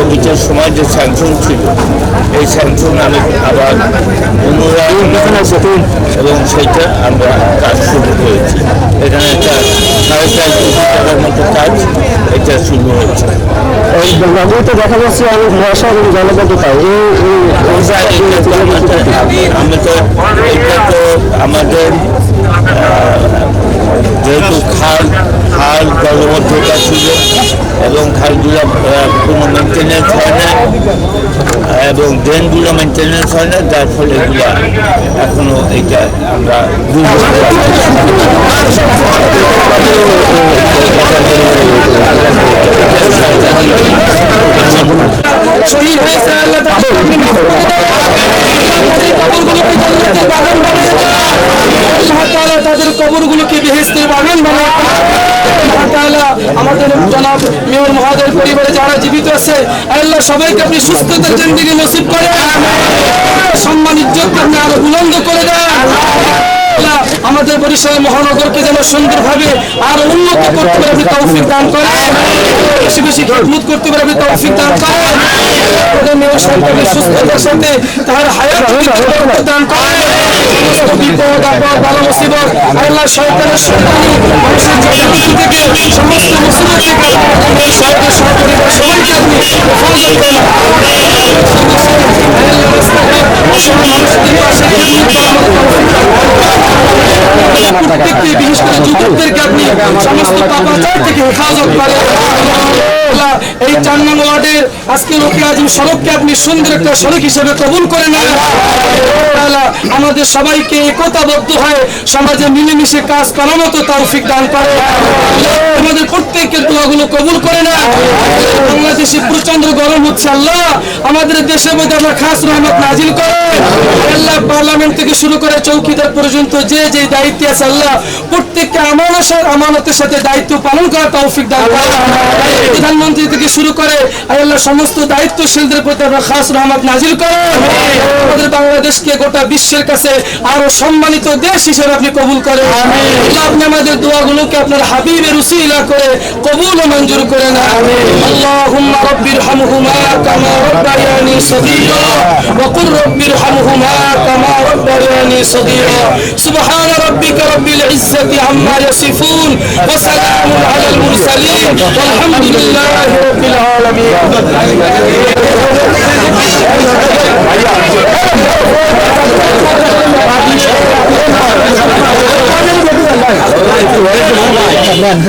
কোভিডের সময় যে স্যাংশন ছিল এই স্যাংশন আমি আবার পুনরায় এবং সেইটা আমরা কাজ শুরু করেছি। এখানে একটা সাড়ে চার কোটি টাকার মতো কাজ এটা শুরু হয়েছে। এই নগরীতে দেখা যাচ্ছে অনেক মশা এবং জলবদ্ধতা পাই আমি খালগুলো কোনো মেনটেন্যান্স হয় না, এবং ড্রেনগুলো মেনটেন্যান্স হয় না, যার ফলে এগুলো এখনও এটা আমরা শহীদ হয়েছে আল্লাহ তাদের কবরগুলোকে জান্নাতের বাগান বানিয়ে। তাআলা আমাদের জনাব মেয়র মহাদের পরিবারে যারা জীবিত আছে, আল্লাহ সবাইকে আপনি সুস্থতার জিন্দিগি নসিব করে সম্মান, ইজ্জত আপনি আরও বুলন্দ করে দেন। আমাদের বরিশাল মহানগরকে যেন সুন্দরভাবে আরও উন্নত করতে পারে তৌফিক দান করেন। বেশি বেশি খেদমত করতে পারে তৌফিক দান করেন। সাহেবকে সুস্থতার সাথে তার হায়াত দান করেন। বিপদ আপদ বালা মুসিবত। আল্লাহ শয়তানের শয়তানি মানুষের জাতিগোষ্ঠী থেকে সমস্ত মুসিবত থেকে আমাদের মেয়র সহপরিবার সবাইকে আপনি হেফাজত করেন। খেদমত করার প্রত্যেকটি বিশিষ্ট যুবকদেরকে আপনি সমস্ত পাপাচার থেকে হেফাজত করেন। এই চার ওয়ার্ডের সড়ককে আপনি সুন্দর একটা সড়ক হিসেবে কবুল করে নেন। আমাদের সবাইকে একতাবদ্ধ হয়ে সমাজে মিলেমিশে কাজ করার মতো তৌফিক দান করে। আমাদের প্রত্যেকের দোয়াগুলো কবুল করে না বাংলাদেশে প্রচণ্ড গরম হচ্ছে আল্লাহ আমাদের দেশের মধ্যে আমরা খাস রহমত নাজিল করে। আল্লাহ পার্লামেন্ট থেকে শুরু করে চৌকিদার পর্যন্ত যে যে দায়িত্বে আছে আল্লাহ প্রত্যেককে আমানত আমানতের সাথে দায়িত্ব পালন করা তৌফিক দান প্রধানমন্ত্রী থেকে শুরু করে আল্লাহ সমস্ত দায়িত্বশীলদের প্রতি আমরা খাস রহমত নাজিল করে। আমাদের বাংলাদেশকে গোটা বিশ্বের কাছে আরও সম্মানিত দেশ হিসেবে আপনি কবুল করেন। আল্লাহ, আপনি আপনার হাবিবের উসিলা করে কবুল মঞ্জুর করে না। আল্লাহুম্মা রাব্বির হামহুমা কামা রাব্বায়ানি সগীরা, ওয়া কুর রাব্বির হামহুমা কামা রাব্বায়ানি সগীরা। সুবহান রাব্বিকা রাব্বিল ইজ্জাতি আম্মা ইয়াসিফুন, ওয়া সালামুন আলাল মুরসালিন, ওয়ালহামদুলিল্লাহি রাব্বিল আলামিন। lần